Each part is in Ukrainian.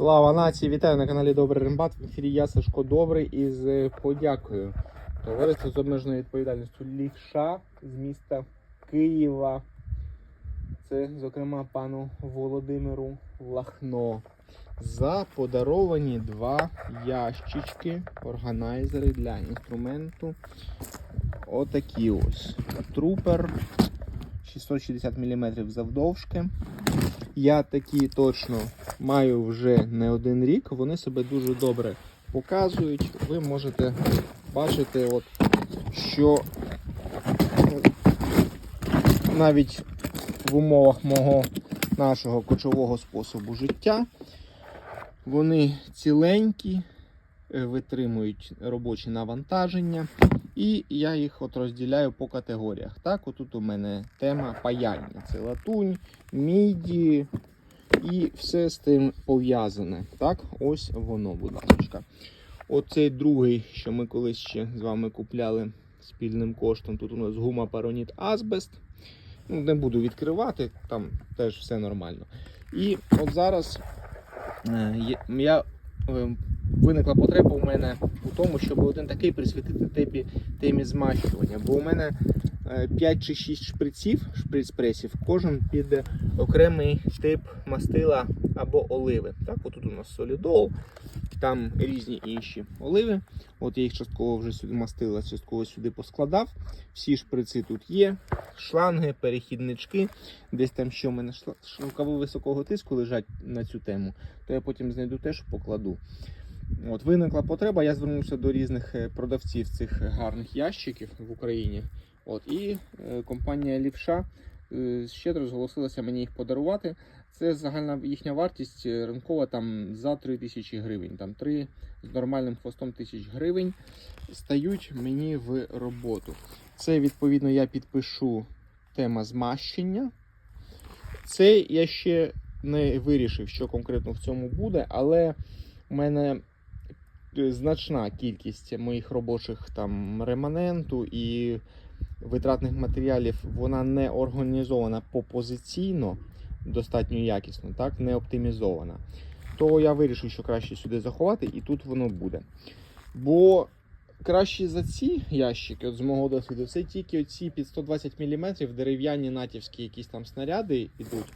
Слава нації! Вітаю на каналі Добрий Рембат. В ефірі я Сашко Добрий із подякою. Товариство з обмеженою відповідальністю Лівша з міста Києва. Це, зокрема, пану Володимиру Лахно. За подаровані два ящички, органайзери для інструменту. Отакі ось. Трупер 660 мм завдовжки. Я такі точно маю вже не один рік. Вони себе дуже добре показують. Ви можете бачити, от, що навіть в умовах мого нашого кочового способу життя вони ціленькі, витримують робочі навантаження. І я їх от розділяю по категоріях. Так, отут у мене тема паяльня. Це латунь, міді і все з тим пов'язане. Так, ось воно, будь ласка. Оцей другий, що ми колись ще з вами купляли спільним коштом. Тут у нас гума пароніт Азбест. Ну, не буду відкривати, там теж все нормально. І от зараз е, я, е, виникла потреба у мене у тому, щоб один такий присвятити темі, темі змащування. Бо у мене е, 5 чи 6 шприців, шприц-пресів, кожен під окремий тип мастила або оливи. Так, отут у нас солідол, там різні інші оливи. От я їх частково вже сюди мастила, частково сюди поскладав. Всі шприци тут є, шланги, перехіднички. Десь там що в мене шла- високого тиску лежать на цю тему, то я потім знайду теж покладу. От, виникла потреба, я звернувся до різних е, продавців цих гарних ящиків в Україні. От, і е, компанія Лівша е, щедро зголосилася мені їх подарувати. Це загальна їхня вартість ринкова там за 3 тисячі гривень. Там 3 з нормальним хвостом тисяч гривень стають мені в роботу. Це відповідно я підпишу тема змащення. Це я ще не вирішив, що конкретно в цьому буде, але у мене значна кількість моїх робочих там реманенту і витратних матеріалів, вона не організована попозиційно, достатньо якісно, так, не оптимізована. То я вирішив, що краще сюди заховати, і тут воно буде. Бо краще за ці ящики, от з мого досвіду, це тільки оці під 120 мм дерев'яні натівські якісь там снаряди йдуть,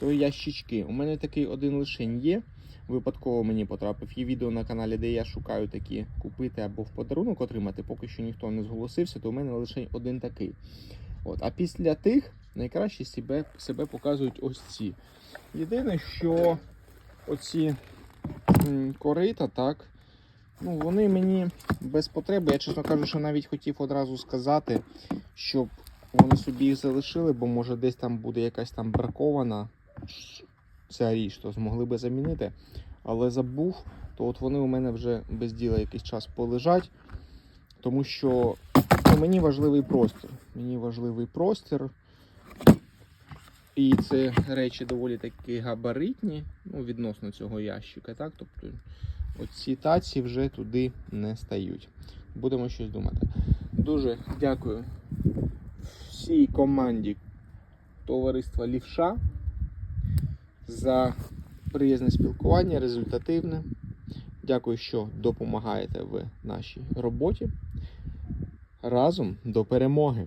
то ящички. У мене такий один лишень є. Випадково мені потрапив. Є відео на каналі, де я шукаю такі купити або в подарунок отримати. Поки що ніхто не зголосився, то у мене лише один такий. От. А після тих найкраще себе, себе показують ось ці. Єдине, що оці корита, так, ну, вони мені без потреби. Я, чесно кажучи, навіть хотів одразу сказати, щоб вони собі їх залишили, бо може десь там буде якась там бракована ця річ, то змогли би замінити. Але забув, то от вони у мене вже без діла якийсь час полежать, тому що ну, мені важливий простір. Мені важливий простір. І це речі доволі таки габаритні, ну, відносно цього ящика. Так? Тобто оці таці вже туди не стають. Будемо щось думати. Дуже дякую всій команді товариства Лівша за приязне спілкування, результативне. Дякую, що допомагаєте в нашій роботі. Разом до перемоги!